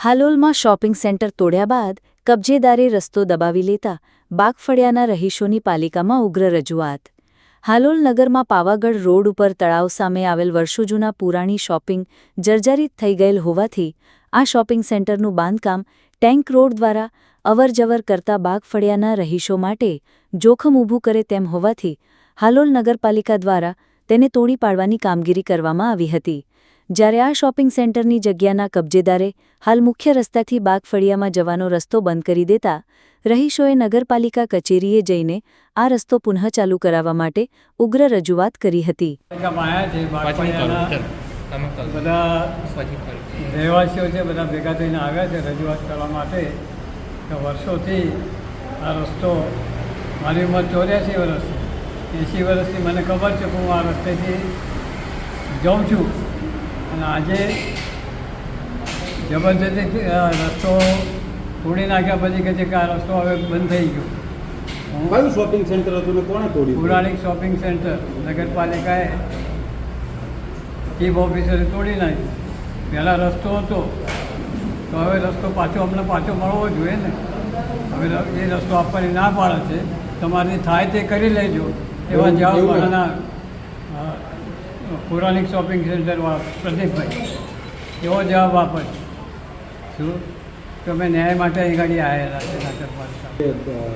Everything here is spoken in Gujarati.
હાલોલમાં શોપિંગ સેન્ટર તોડ્યા બાદ કબજેદારે રસ્તો દબાવી લેતા બાગફળિયાના રહીશોની પાલિકામાં ઉગ્ર રજૂઆત. હાલોલ નગરમાં પાવાગઢ રોડ ઉપર તળાવ સામે આવેલ વર્ષો જૂના પુરાણી શોપિંગ જર્જરિત થઈ ગયેલ હોવાથી આ શોપિંગ સેન્ટરનું બાંધકામ ટેન્ક રોડ દ્વારા અવરજવર કરતા બાગફળિયાના રહીશો માટે જોખમ ઊભું કરે તેમ હોવાથી હાલોલ નગરપાલિકા દ્વારા તેને તોડી પાડવાની કામગીરી કરવામાં આવી હતી. જ્યારે આ શોપિંગ સેન્ટરની જગ્યાના કબજેદારે હાલ મુખ્ય રસ્તાથી બાગફળિયામાં જવાનો રસ્તો બંધ કરી દેતા રહીશોએ નગરપાલિકા કચેરીએ જઈને આ રસ્તો પુનઃ ચાલુ કરાવવા માટે ઉગ્ર રજૂઆત કરી હતી. રહેવાસીઓ છે, બધા ભેગા થઈને આવ્યા છે રજૂઆત કરવા માટે કે વર્ષોથી આ રસ્તો મારી ઉંમર ચોર્યાસી વર્ષ એંસી વર્ષથી મને ખબર છે કે હું આ રસ્તેથી જાઉં છું. અને આજે જબરજસ્તી રસ્તો તોડી નાખ્યા પછી કે છે કે આ રસ્તો હવે બંધ થઈ ગયો. કયું શોપિંગ સેન્ટર હતું ને કોણે તોડ્યું? પૌરાણિક શોપિંગ સેન્ટર નગરપાલિકાએ ચીફ ઓફિસરે તોડી નાખ્યું. પહેલાં રસ્તો હતો તો હવે રસ્તો પાછો અમને પાછો મળવો જોઈએ ને. હવે એ રસ્તો આપવાની ના પાડે છે. તમારી થાય તે કરી લેજો. એવા જવાબ અ, પૌરાણિક શોપિંગ સેન્ટરવાળા પ્રદીપભાઈ, એવો જવાબ આપે. શું? તો મેં ન્યાય માટે અહીં ગાડી આવેલા છે